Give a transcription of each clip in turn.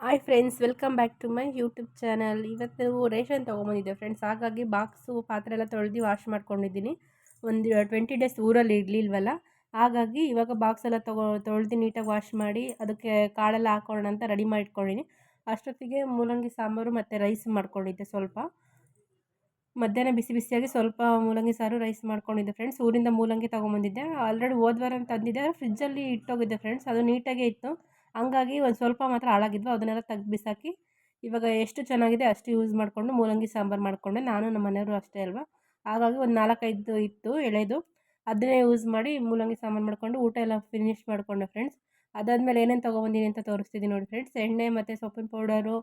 Hi friends welcome back to my YouTube channel ಇವತ್ತು ration ತೊಗೊಂಬಂದಿದ್ದೆ friends ಹಾಗಾಗಿ box ಪಾತ್ರೆ ಎಲ್ಲ ತೊಳೆದು ವಾಶ್ ಮಾಡ್ಕೊಂಡಿದ್ದೀನಿ. ಒಂದು ಟ್ವೆಂಟಿ ಡೇಸ್ ಊರಲ್ಲಿ ಇರಲಿಲ್ವಲ್ಲ ಹಾಗಾಗಿ ಇವಾಗ ಬಾಕ್ಸ್ ಎಲ್ಲ ತೊಗೊ, ತೊಳೆದು ನೀಟಾಗಿ ವಾಶ್ ಮಾಡಿ ಅದಕ್ಕೆ ಕಾಳೆಲ್ಲ ಹಾಕೋಣ ಅಂತ ರೆಡಿ ಮಾಡಿ ಇಟ್ಕೊಂಡಿನಿ ಅಷ್ಟೊತ್ತಿಗೆ ಮೂಲಂಗಿ ಸಾಂಬಾರು ಮತ್ತು ರೈಸ್ ಮಾಡ್ಕೊಂಡಿದ್ದೆ ಸ್ವಲ್ಪ. ಮಧ್ಯಾಹ್ನ ಬಿಸಿ ಬಿಸಿಯಾಗಿ ಸ್ವಲ್ಪ ಮೂಲಂಗಿ ಸಾರು ರೈಸ್ ಮಾಡ್ಕೊಂಡಿದ್ದೆ ಫ್ರೆಂಡ್ಸ್ ಊರಿಂದ ಮೂಲಂಗಿ ತೊಗೊಂಬಂದಿದ್ದೆ. ಆಲ್ರೆಡಿ ಹೋದ್ವಾರ ಅಂತ ತಂದಿದ್ದೆ. ಫ್ರಿಜ್ಜಲ್ಲಿ ಇಟ್ಟೋಗಿದ್ದೆ ಫ್ರೆಂಡ್ಸ್ ಅದು ನೀಟಾಗೇ ಇತ್ತು. ಹಂಗಾಗಿ ಒಂದು ಸ್ವಲ್ಪ ಮಾತ್ರ ಹಾಳಾಗಿದ್ವು, ಅದನ್ನೆಲ್ಲ ತೆಗ್ದು ಬಿಸಾಕಿ, ಇವಾಗ ಎಷ್ಟು ಚೆನ್ನಾಗಿದೆ ಅಷ್ಟು ಯೂಸ್ ಮಾಡಿಕೊಂಡು ಮೂಲಂಗಿ ಸಾಂಬಾರು ಮಾಡಿಕೊಂಡೆ. ನಾನು ನಮ್ಮ ಮನೆಯವರು ಅಷ್ಟೇ ಅಲ್ವಾ? ಹಾಗಾಗಿ ಒಂದು ನಾಲ್ಕೈದು ಇತ್ತು, ಎಳೆದು, ಅದನ್ನೇ ಯೂಸ್ ಮಾಡಿ ಮೂಲಂಗಿ ಸಾಂಬಾರು ಮಾಡಿಕೊಂಡು ಊಟ ಎಲ್ಲ ಫಿನಿಶ್ ಮಾಡಿಕೊಂಡೆ ಫ್ರೆಂಡ್ಸ್ ಅದಾದಮೇಲೆ ಏನೇನು ತೊಗೊಬಂದಿನಿ ಅಂತ ತೋರಿಸ್ತಿದ್ದೀನಿ ನೋಡಿ ಫ್ರೆಂಡ್ಸ್ ಎಣ್ಣೆ ಮತ್ತು ಸೊಪ್ಪಿನ ಪೌಡರು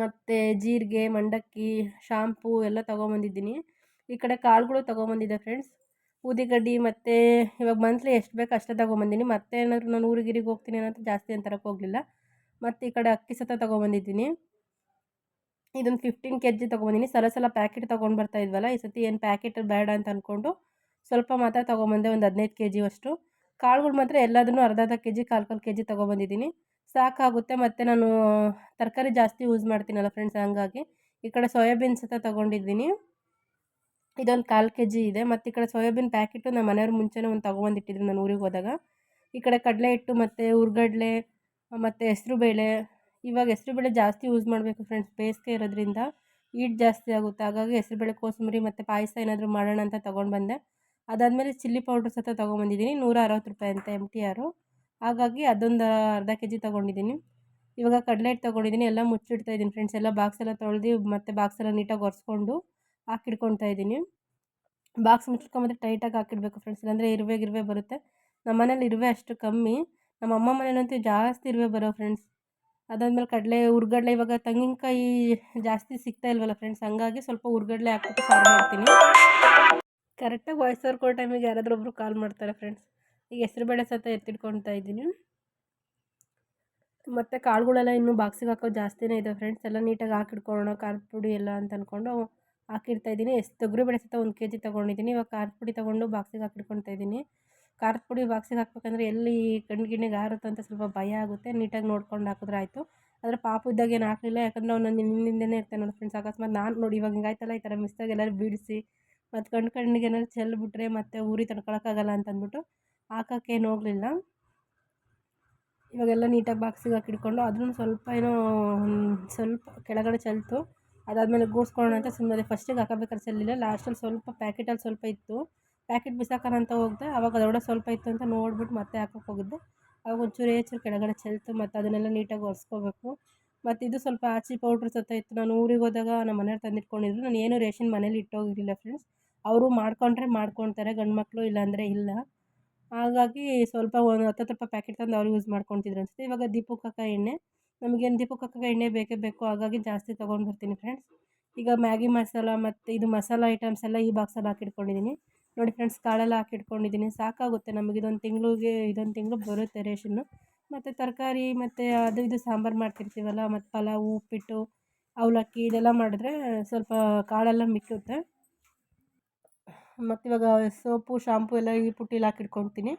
ಮತ್ತು ಜೀರಿಗೆ, ಮಂಡಕ್ಕಿ ಶಾಂಪೂ ಎಲ್ಲ ತೊಗೊಂಬಂದಿದ್ದೀನಿ. ಈ ಕಡೆ ಕಾಳುಗಳು ತೊಗೊಂಬಂದಿದ್ದೆ ಫ್ರೆಂಡ್ಸ್ ಊದಿಗಡ್ಡಿ ಮತ್ತು ಇವಾಗ ಮಂತ್ಲಿ ಎಷ್ಟು ಬೇಕು ಅಷ್ಟೇ ತೊಗೊಂಬಂದಿನಿ. ಮತ್ತೆ ಏನಾದರೂ ನಾನು ಊರಿಗಿರಿಗೆ ಹೋಗ್ತೀನಿ ಅನ್ನೋದು ಜಾಸ್ತಿ ಏನು ತರಕ್ಕೆ ಹೋಗಲಿಲ್ಲ. ಮತ್ತು ಈ ಕಡೆ ಅಕ್ಕಿ ಸತ ತೊಗೊಂಬಂದಿದ್ದೀನಿ. ಇದೊಂದು ಫಿಫ್ಟೀನ್ ಕೆ ಜಿ ತೊಗೊಂಬಂದಿನಿ. ಸಲ ಸಲ ಪ್ಯಾಕೆಟ್ ತೊಗೊಂಡು ಬರ್ತಾ ಇದ್ವಲ್ಲ, ಈ ಸತಿ ಏನು ಪ್ಯಾಕೆಟ್ ಬೇಡ ಅಂತ ಅಂದ್ಕೊಂಡು ಸ್ವಲ್ಪ ಮಾತ್ರ ತೊಗೊಂಬಂದೆ, ಒಂದು ಹದಿನೈದು ಕೆ ಜಿ ಅಷ್ಟು. ಕಾಳುಗಳು ಮಾತ್ರ ಎಲ್ಲದನ್ನು ಅರ್ಧ ಅರ್ಧ ಕೆ ಜಿ ಕಾಲು ಕಾಲು ಕೆ ಜಿ ತೊಗೊಬಂದಿದ್ದೀನಿ. ಸಾಕಾಗುತ್ತೆ. ಮತ್ತು ನಾನು ತರಕಾರಿ ಜಾಸ್ತಿ ಯೂಸ್ ಮಾಡ್ತೀನಲ್ಲ ಫ್ರೆಂಡ್ಸ್ ಹಂಗಾಗಿ ಈ ಕಡೆ ಸೋಯಾಬೀನ್ಸ್ ಸತ ತೊಗೊಂಡಿದ್ದೀನಿ. ಇದೊಂದು ಕಾಲು ಕೆ ಜಿ ಇದೆ. ಮತ್ತು ಈ ಕಡೆ ಸೋಯಾಬೀನ್ ಪ್ಯಾಕೆಟು ನಮ್ಮ ಮನೆಯವ್ರ ಮುಂಚೆನೇ ಒಂದು ತೊಗೊಬಂದಿಟ್ಟಿದ್ರು ನಾನು ಊರಿಗೆ ಹೋದಾಗ. ಈ ಕಡೆ ಕಡಲೆ ಹಿಟ್ಟು ಮತ್ತು ಹುರ್ಗಡ್ಲೆ ಮತ್ತು ಹೆಸರು ಬೇಳೆ. ಇವಾಗ ಹೆಸರು ಬೇಳೆ ಜಾಸ್ತಿ ಯೂಸ್ ಮಾಡಬೇಕು ಫ್ರೆಂಡ್ಸ್ ಬೇಸಿಗೆ ಇರೋದ್ರಿಂದ ಹೀಟ್ ಜಾಸ್ತಿ ಆಗುತ್ತೆ. ಹಾಗಾಗಿ ಹೆಸ್ರು ಬೇಳೆ, ಕೋಸಂಬರಿ ಮತ್ತು ಪಾಯಸ ಏನಾದರೂ ಮಾಡೋಣ ಅಂತ ತೊಗೊಂಡು ಬಂದೆ. ಅದಾದಮೇಲೆ ಚಿಲ್ಲಿ ಪೌಡ್ರ್ ಸಹ ತೊಗೊಂಬಂದಿದ್ದೀನಿ. ನೂರ ಅರವತ್ತು ರೂಪಾಯಿ ಅಂತ ಎಂ ಟಿ ಆರು ಹಾಗಾಗಿ ಅದೊಂದು ಅರ್ಧ ಕೆ ಜಿ ತೊಗೊಂಡಿದ್ದೀನಿ. ಇವಾಗ ಕಡಲೆ ಹಿಟ್ಟು ತೊಗೊಂಡಿದ್ದೀನಿ. ಎಲ್ಲ ಮುಚ್ಚಿಡ್ತಾ ಇದ್ದೀನಿ ಫ್ರೆಂಡ್ಸ್ ಎಲ್ಲ ಬಾಕ್ಸ್ ಎಲ್ಲ ತೊಳೆದು ಮತ್ತು ಬಾಕ್ಸ್ ಎಲ್ಲ ನೀಟಾಗಿ ಒರೆಸ್ಕೊಂಡು ಹಾಕಿಡ್ಕೊತಾ ಇದ್ದೀನಿ. ಬಾಕ್ಸ್ ಮುಚ್ಕೊಂಬಂದ್ರೆ ಟೈಟಾಗಿ ಹಾಕಿಡಬೇಕು ಫ್ರೆಂಡ್ಸ್ ಇಲ್ಲಾಂದರೆ ಇರುವೆ ಗಿರುವೆ ಬರುತ್ತೆ. ನಮ್ಮ ಮನೇಲಿ ಇರುವೆ ಅಷ್ಟು ಕಮ್ಮಿ. ನಮ್ಮ ಅಮ್ಮ ಮನೇಲಂತೂ ಜಾಸ್ತಿ ಇರುವೆ ಬರೋ ಫ್ರೆಂಡ್ಸ್ ಅದಾದಮೇಲೆ ಕಡಲೆ ಹುರ್ಗಡ್ಲೆ ಇವಾಗ ತೆಂಗಿನಕಾಯಿ ಜಾಸ್ತಿ ಸಿಗ್ತಾ ಇಲ್ವಲ್ಲ ಫ್ರೆಂಡ್ಸ್ ಹಂಗಾಗಿ ಸ್ವಲ್ಪ ಹುರ್ಗಡ್ಲೆ ಹಾಕ್ಬಿಟ್ಟು ಸಾರು ಮಾಡ್ತೀನಿ. ಕರೆಕ್ಟಾಗಿ ವಾಯ್ಸ್ ಓವರ್ ಕೊಡೋ ಟೈಮಿಗೆ ಯಾರಾದರೂ ಒಬ್ಬರು ಕಾಲ್ ಮಾಡ್ತಾರೆ ಫ್ರೆಂಡ್ಸ್ ಈಗ ಹೆಸರುಬೇಳೆ ಸತ ಎತ್ತಿಟ್ಕೊತಾ ಇದ್ದೀನಿ. ಮತ್ತು ಕಾಳುಗಳೆಲ್ಲ ಇನ್ನೂ ಬಾಕ್ಸಿಗೆ ಹಾಕೋದು ಜಾಸ್ತಿನೇ ಇದೆ ಫ್ರೆಂಡ್ಸ್ ಎಲ್ಲ ನೀಟಾಗಿ ಹಾಕಿಡ್ಕೊಳ್ಳೋಣ ಖಾರದ ಪುಡಿ ಎಲ್ಲ ಅಂತ ಅಂದ್ಕೊಂಡು ಹಾಕಿಡ್ತಾ ಇದ್ದೀನಿ. ಎಷ್ಟು ತೊಗರಿಬೇಳೆ ಸಹಿತ ಒಂದು ಕೆ ಜಿ ತೊಗೊಂಡಿದ್ದೀನಿ. ಇವಾಗ ಖಾರದ ಪುಡಿ ತೊಗೊಂಡು ಬಾಕ್ಸಿಗೆ ಹಾಕಿಡ್ಕೊತಾ ಇದ್ದೀನಿ. ಖಾರದ ಪುಡಿ ಬಾಕ್ಸಿಗೆ ಹಾಕ್ಬೇಕಂದ್ರೆ ಎಲ್ಲಿ ಕಣ್ಣು ಗಿಣ್ಣಿಗೆ ಅಂತ ಸ್ವಲ್ಪ ಭಯ ಆಗುತ್ತೆ. ನೀಟಾಗಿ ನೋಡ್ಕೊಂಡು ಹಾಕಿದ್ರೆ ಆಯಿತು. ಆದರೆ ಪಾಪು ಇದ್ದಾಗ ಏನು ಹಾಕಲಿಲ್ಲ ಯಾಕಂದರೆ ಅವನು ನಿನ್ನಿಂದನೇ ಇರ್ತಾನೆ ನೋಡಿ ಫ್ರೆಂಡ್ಸ್ ಅಕಸ್ಮಾತ್ ನಾನು ನೋಡಿ ಇವಾಗ ಹಿಂಗಾಯ್ತಲ್ಲ ಈ ಥರ ಮಿಸ್ತಾಗ ಎಲ್ಲರೂ ಬಿಡಿಸಿ ಮತ್ತು ಕಣ್ಣು ಕಣ್ಣಿಗೆ ಏನಾದ್ರು ಚೆಲ್ಬಿಟ್ರೆ ಮತ್ತೆ ಉರಿ ತಡ್ಕೊಳಕ್ಕಾಗಲ್ಲ ಅಂತ ಅಂದ್ಬಿಟ್ಟು ಹಾಕೋಕ್ಕೇನು ಹೋಗಲಿಲ್ಲ. ಇವಾಗೆಲ್ಲ ನೀಟಾಗಿ ಬಾಕ್ಸಿಗೆ ಹಾಕಿಟ್ಕೊಂಡು ಅದನ್ನು ಸ್ವಲ್ಪ ಏನೋ ಸ್ವಲ್ಪ ಕೆಳಗಡೆ ಚೆಲ್ತು. ಅದಾದಮೇಲೆ ಗೂಡ್ಸ್ಕೊಳ್ಳೋಣ ಅಂತ ಸುಮ್ಮನೆ ಫಸ್ಟಿಗೆ ಹಾಕಬೇಕಾದ್ರೆ ಚೆಲ್ಲಿಲ್ಲ ಲಾಸ್ಟಲ್ಲಿ ಸ್ವಲ್ಪ ಪ್ಯಾಕೆಟಲ್ಲಿ ಸ್ವಲ್ಪ ಇತ್ತು. ಪ್ಯಾಕೆಟ್ ಬಿಸಾಕೋಣ ಅಂತ ಹೋಗ್ದೆ ಆವಾಗ ಅದರೊಳಗೆ ಸ್ವಲ್ಪ ಇತ್ತು ಅಂತ ನೋಡ್ಬಿಟ್ಟು ಮತ್ತೆ ಹಾಕೋಕೆ ಹೋಗಿದ್ದೆ. ಆವಾಗ ಒಂಚೂರು ಏಚೂರು ಕೆಳಗಡೆ ಚೆಲ್ತು, ಮತ್ತು ಅದನ್ನೆಲ್ಲ ನೀಟಾಗಿ ಒರೆಸ್ಕೋಬೇಕು. ಮತ್ತು ಇದು ಸ್ವಲ್ಪ ಆಚಿ ಪೌಡ್ರ್ ಸತ್ತ ಇತ್ತು. ನಾನು ಊರಿಗೆ ಹೋದಾಗ ನಮ್ಮ ಮನೆಯವ್ರು ತಂದಿಟ್ಕೊಂಡಿದ್ರು. ನಾನು ಏನು ರೇಷನ್ ಮನೇಲಿ ಇಟ್ಟೋಗಿರಲಿಲ್ಲ ಫ್ರೆಂಡ್ಸ್ ಅವರು ಮಾಡ್ಕೊಂಡ್ರೆ ಮಾಡ್ಕೊತಾರೆ, ಗಂಡು ಮಕ್ಕಳು ಇಲ್ಲಾಂದರೆ ಇಲ್ಲ. ಹಾಗಾಗಿ ಸ್ವಲ್ಪ ಒಂದು ಹತ್ತತ್ತು ರೂಪಾಯಿ ಪ್ಯಾಕೆಟ್ ತಂದು ಅವ್ರು ಯೂಸ್ ಮಾಡ್ಕೊತಿದ್ರು ಅನಿಸುತ್ತೆ. ಇವಾಗ ದೀಪಕ್ಕಕ್ಕ ಎಣ್ಣೆ. ನಮಗೇನು ದೀಪಕ್ಕಕ್ಕ ಎಣ್ಣೆ ಬೇಕೇ ಬೇಕು, ಹಾಗಾಗಿ ಜಾಸ್ತಿ ತೊಗೊಂಡು ಬರ್ತೀನಿ ಫ್ರೆಂಡ್ಸ್ ಈಗ ಮ್ಯಾಗಿ ಮಸಾಲ ಮತ್ತು ಇದು ಮಸಾಲ ಐಟಮ್ಸ್ ಎಲ್ಲ ಈ ಬಾಕ್ಸಲ್ಲಿ ಹಾಕಿಟ್ಕೊಂಡಿದ್ದೀನಿ ನೋಡಿ ಫ್ರೆಂಡ್ಸ್ ಕಾಳೆಲ್ಲ ಹಾಕಿಟ್ಕೊಂಡಿದ್ದೀನಿ ಸಾಕಾಗುತ್ತೆ ನಮಗೆ, ಇದೊಂದು ತಿಂಗಳಿಗೆ, ಇದೊಂದು ತಿಂಗಳು ಬರುತ್ತೆ ರೇಷನ್ನು ಮತ್ತು ತರಕಾರಿ ಮತ್ತು ಅದು ಇದು ಸಾಂಬಾರು ಮಾಡ್ತಿರ್ತೀವಲ್ಲ, ಮತ್ತು ಪಲಾವು, ಉಪ್ಪಿಟ್ಟು, ಅವಲಕ್ಕಿ ಇದೆಲ್ಲ ಮಾಡಿದ್ರೆ ಸ್ವಲ್ಪ ಕಾಳೆಲ್ಲ ಮಿಕ್ಕುತ್ತೆ. ಮತ್ತು ಇವಾಗ ಸೋಪು, ಶಾಂಪು ಎಲ್ಲ ಈ ಪುಟ್ಟಿಲಿ ಹಾಕಿಟ್ಕೊಳ್ತೀನಿ.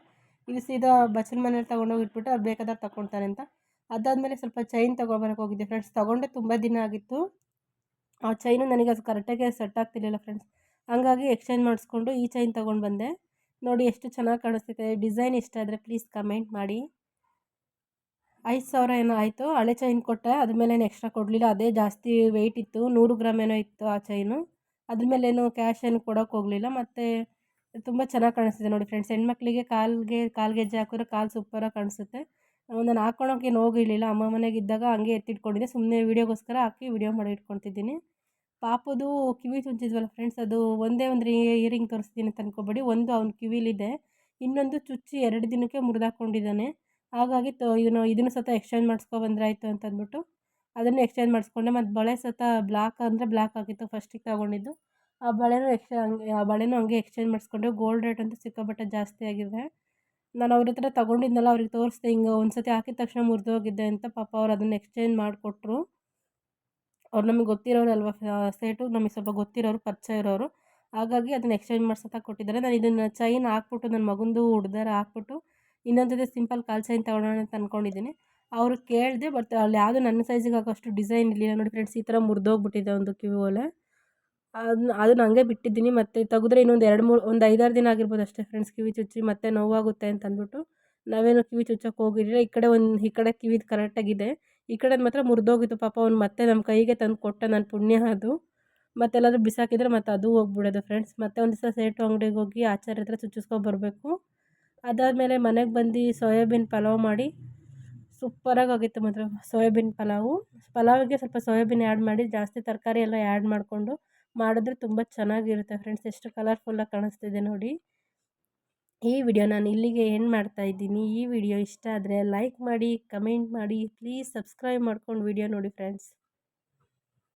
ಇದು ಸೀದಾ ಬಚ್ಚನ ಮನೇಲಿ ತೊಗೊಂಡೋಗಿ ಇಟ್ಬಿಟ್ಟು ಅದು ಬೇಕಾದಾಗ ತಗೊಳ್ತಾರೆ ಅಂತ. ಅದಾದಮೇಲೆ ಸ್ವಲ್ಪ ಚೈನ್ ತೊಗೊಬರಕ್ಕೆ ಹೋಗಿದ್ದೆ ಫ್ರೆಂಡ್ಸ್ ತೊಗೊಂಡೆ ತುಂಬ ದಿನ ಆಗಿತ್ತು. ಆ ಚೈನು ನನಗೆ ಅದು ಕರೆಕ್ಟಾಗಿ ಸೆಟ್ ಆಗ್ತಿರ್ಲಿಲ್ಲ ಫ್ರೆಂಡ್ಸ್ ಹಂಗಾಗಿ ಎಕ್ಸ್ಚೇಂಜ್ ಮಾಡಿಸ್ಕೊಂಡು ಈ ಚೈನ್ ತೊಗೊಂಡು ಬಂದೆ. ನೋಡಿ ಎಷ್ಟು ಚೆನ್ನಾಗಿ ಕಾಣಿಸ್ತಿದೆ. ಡಿಸೈನ್ ಇಷ್ಟ ಆದರೆ ಪ್ಲೀಸ್ ಕಮೆಂಟ್ ಮಾಡಿ. ಐದು ಸಾವಿರ ಏನೋ ಆಯಿತು. ಹಳೆ ಚೈನ್ ಕೊಟ್ಟೆ. ಅದ್ರ ಮೇಲೆ ಏನು ಎಕ್ಸ್ಟ್ರಾ ಕೊಡಲಿಲ್ಲ. ಅದೇ ಜಾಸ್ತಿ ವೆಯ್ಟ್ ಇತ್ತು. ನೂರು ಗ್ರಾಮ್ ಏನೋ ಇತ್ತು ಆ ಚೈನು ಅದ್ರ ಮೇಲೆ ಏನು ಕ್ಯಾಶ್ ಏನು ಕೊಡೋಕೆ ಹೋಗಲಿಲ್ಲ. ಮತ್ತು ತುಂಬ ಚೆನ್ನಾಗಿ ಕಾಣಿಸ್ತಿದೆ ನೋಡಿ ಫ್ರೆಂಡ್ಸ್ ಹೆಣ್ಮಕ್ಳಿಗೆ ಕಾಲ್ಗೆ, ಕಾಲ್ಗೆಜ್ಜೆ ಹಾಕಿದ್ರೆ ಕಾಲು ಸೂಪರಾಗಿ ಕಾಣಿಸುತ್ತೆ. ನಾನು ಹಾಕ್ಕೊಳಕ್ಕೆ ಏನು ಹೋಗಿರಲಿಲ್ಲ ಅಮ್ಮ ಮನೆಗೆ ಇದ್ದಾಗ ಹಂಗೆ ಎತ್ತಿಟ್ಕೊಂಡಿದ್ದೆ. ಸುಮ್ಮನೆ ವೀಡಿಯೋಗೋಸ್ಕರ ಹಾಕಿ ವೀಡಿಯೋ ಮಾಡಿ ಇಟ್ಕೊತಿದ್ದೀನಿ ಪಾಪದು ಕಿವಿ ಚುಚ್ಚಿದ್ವಲ್ಲ ಫ್ರೆಂಡ್ಸ್ ಅದು ಒಂದೇ ಒಂದು ಇಯರಿಂಗ್ ತೋರಿಸ್ತೀನಿ ಅಂತ ಅನ್ಕೋಬೇಡಿ. ಒಂದು ಅವ್ನ ಕಿವಿಲಿದೆ. ಇನ್ನೊಂದು ಚುಚ್ಚಿ ಎರಡು ದಿನಕ್ಕೆ ಮುರಿದಾಕೊಂಡಿದ್ದಾನೆ. ಹಾಗಾಗಿ ತೊ ಇದನ್ನು ಇದನ್ನು ಸತ ಎಕ್ಸ್ಚೇಂಜ್ ಮಾಡಿಸ್ಕೊಬಂದ್ರೆ ಆಯಿತು ಅಂತ ಅಂದ್ಬಿಟ್ಟು ಅದನ್ನು ಎಕ್ಸ್ಚೇಂಜ್ ಮಾಡಿಸ್ಕೊಂಡೆ. ಮತ್ತು ಬಳೆ ಸತ ಬ್ಲಾಕ್ ಅಂದರೆ ಬ್ಲಾಕ್ ಆಗಿತ್ತು ಫಸ್ಟಿಗೆ ತಗೊಂಡಿದ್ದು. ಆ ಬಳೆನೂ ಎಕ್ಸ್ಚೇ ಹಂಗೆ ಆ ಬಳೆನೂ ಹಂಗೆ ಎಕ್ಸ್ಚೇಂಜ್ ಮಾಡಿಸ್ಕೊಂಡೆ. ಗೋಲ್ಡ್ ರೇಟ್ ಅಂತೂ ಸಿಕ್ಕಾಪಟ್ಟೆ ಜಾಸ್ತಿ ಆಗಿದೆ. ನಾನು ಅವ್ರ ಹತ್ರ ತೊಗೊಂಡಿದ್ನಲ್ಲ, ಅವ್ರಿಗೆ ತೋರಿಸ್ದೆ, ಹಿಂಗೆ ಒಂದು ಸತಿ ಹಾಕಿದ ತಕ್ಷಣ ಮುರಿದೋಗಿದ್ದೆ ಅಂತ ಪಾಪ ಅವ್ರು ಅದನ್ನು ಎಕ್ಸ್ಚೇಂಜ್ ಮಾಡಿಕೊಟ್ರು. ಅವ್ರು ನಮಗೆ ಗೊತ್ತಿರೋರು ಅಲ್ವಾ ಸೇಟು, ನಮಗೆ ಸ್ವಲ್ಪ ಗೊತ್ತಿರೋರು, ಪರಿಚಯ ಇರೋರು. ಹಾಗಾಗಿ ಅದನ್ನು ಎಕ್ಸ್ಚೇಂಜ್ ಮಾಡ್ಸೋತ ಕೊಟ್ಟಿದ್ದಾರೆ. ನಾನು ಇದನ್ನು ಚೈನ್ ಹಾಕ್ಬಿಟ್ಟು ನನ್ನ ಮಗಂದು ಹುಡ್ದಾರ ಹಾಕ್ಬಿಟ್ಟು, ಇನ್ನೊಂದು ಜೊತೆ ಸಿಂಪಲ್ ಕಾಲ್ ಚೈನ್ ತೊಗೊಳೋಣ ಅಂತ ಅಂದ್ಕೊಂಡಿದ್ದೀನಿ ಅವ್ರು ಕೇಳಿದೆ, ಬಟ್ ಅಲ್ಲಿ ಯಾವುದು ನನ್ನ ಸೈಜಿಗೆ ಹಾಕೋಷ್ಟು ಡಿಸೈನ್ ಇರಲಿಲ್ಲ. ನೋಡಿ ಫ್ರೆಂಡ್ಸ್ ಈ ಥರ ಮುರಿದೋಗ್ಬಿಟ್ಟಿದೆ ಒಂದು ಕಿವಿ ಓಲೆ ಅದನ್ನ ಅದನ್ನ ಹಂಗೆ ಬಿಟ್ಟಿದ್ದೀನಿ. ಮತ್ತು ತೆಗೆದ್ರೆ ಇನ್ನೊಂದು ಎರಡು ಮೂರು, ಒಂದು ಐದಾರು ದಿನ ಆಗಿರ್ಬೋದು ಅಷ್ಟೇ ಫ್ರೆಂಡ್ಸ್ ಕಿವಿ ಚುಚ್ಚಿ, ಮತ್ತೆ ನೋವಾಗುತ್ತೆ ಅಂತ ಅಂದ್ಬಿಟ್ಟು ನಾವೇನು ಕಿವಿ ಚುಚ್ಚೋಕೆ ಹೋಗಿರಲಿಲ್ಲ ಈ ಕಡೆ ಒಂದು, ಈ ಕಡೆ ಕಿವಿದು ಕರೆಕ್ಟಾಗಿದೆ ಈ ಕಡೆ ಮಾತ್ರ ಮುರಿದೋಗಿತ್ತು. ಪಾಪ ಅವ್ನು ಮತ್ತೆ ನಮ್ಮ ಕೈಗೆ ತಂದು ಕೊಟ್ಟ ನನ್ನ ಪುಣ್ಯ ಅದು. ಮತ್ತೆಲ್ಲಾದರೂ ಬಿಸಾಕಿದ್ರೆ ಮತ್ತೆ ಅದು ಹೋಗ್ಬಿಡೋದು ಫ್ರೆಂಡ್ಸ್ ಮತ್ತೆ ಒಂದು ದಿವಸ ಸೇಟು ಅಂಗಡಿಗೆ ಹೋಗಿ ಆಚಾರ್ಯ ಹತ್ರ ಚುಚ್ಚಿಸ್ಕೊಬರ್ಬೇಕು ಅದಾದಮೇಲೆ ಮನೆಗೆ ಬಂದು ಸೋಯಾಬೀನ್ ಪಲಾವ್ ಮಾಡಿ ಸೂಪರಾಗಿ ಆಗಿತ್ತು ಮಾತ್ರ ಸೋಯಾಬೀನ್ ಪಲಾವು. ಪಲಾವಿಗೆ ಸ್ವಲ್ಪ ಸೋಯಾಬೀನ್ ಆ್ಯಡ್ ಮಾಡಿ, ಜಾಸ್ತಿ ತರಕಾರಿ ಎಲ್ಲ ಆ್ಯಡ್ ಮಾಡಿಕೊಂಡು ಮಾಡಿದ್ರೆ ತುಂಬ ಚೆನ್ನಾಗಿರುತ್ತೆ ಫ್ರೆಂಡ್ಸ್. ಎಷ್ಟು ಕಲರ್ಫುಲ್ಲಾಗಿ ಕಾಣಿಸ್ತಿದೆ ನೋಡಿ. ಈ ವಿಡಿಯೋ ನಾನು ಇಲ್ಲಿಗೆ ಏನು ಮಾಡ್ತಾ ಇದ್ದೀನಿ. ಈ ವಿಡಿಯೋ ಇಷ್ಟ ಆದರೆ ಲೈಕ್ ಮಾಡಿ ಕಮೆಂಟ್ ಮಾಡಿ ಪ್ಲೀಸ್ ಸಬ್ಸ್ಕ್ರೈಬ್ ಮಾಡ್ಕೊಂಡು ವಿಡಿಯೋ ನೋಡಿ ಫ್ರೆಂಡ್ಸ್.